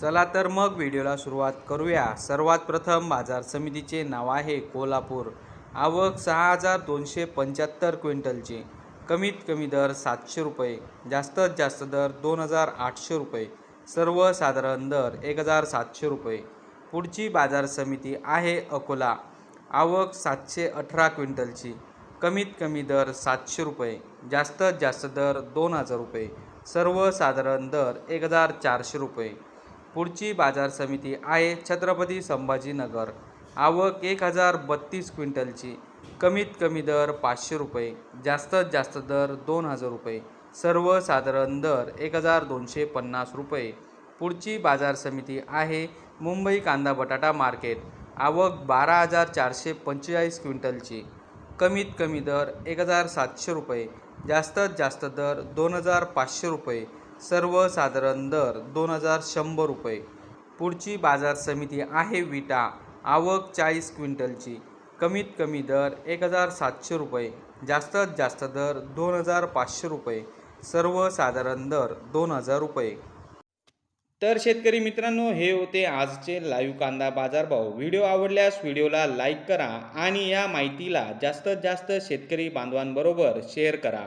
चला तर मग व्हिडिओला सुरुवात करूया. सर्वात प्रथम बाजार समितीचे नाव आहे कोल्हापूर. आवक सहा हजार दोनशे पंच्याहत्तर क्विंटलची. कमीत कमी दर सातशे रुपये. जास्तीत जास्त दर दोन हजार आठशे रुपये. सर्वसाधारण दर एक हजार सातशे रुपये. पुढची बाजार समिती आहे अकोला. आवक सातशे अठरा क्विंटलची. कमीत कमी दर सातशे रुपये. जास्तीत जास्त दर दोन हजार रुपये. सर्वसाधारण दर एक हजार चारशे रुपये. पुढची बाजार समिती आहे छत्रपती संभाजीनगर. आवक एक हजार बत्तीस क्विंटलची. कमीत कमी दर पाचशे रुपये जास्तीत जास्त दर दोन हजार रुपये. सर्वसाधारण दर एक हजार दोनशे पन्नास रुपये. पुढची बाजार समिती आहे मुंबई कांदा बटाटा मार्केट. आवक बारा हजार चारशे पंचेचाळीस क्विंटलची. कमीत कमी दर एक हजार सातशे रुपये जास्तीत जास्त दर दोन हजार पाचशे रुपये. सर्वसाधारण दर दोन हजार शंभर रुपये. पुढची बाजार समिती आहे विटा. आवक चाळीस क्विंटलची. कमीत कमी दर एक हजार सातशे रुपये. जास्तीत जास्त दर दोन हजार पाचशे रुपये. सर्वसाधारण दर दोन हजार रुपये. तर शेतकरी मित्रांनो हे होते आजचे लाईव्ह कांदा बाजारभाव. व्हिडिओ आवडल्यास व्हिडिओला लाईक करा आणि या माहितीला जास्तीत जास्त शेतकरी बांधवांबरोबर शेअर करा.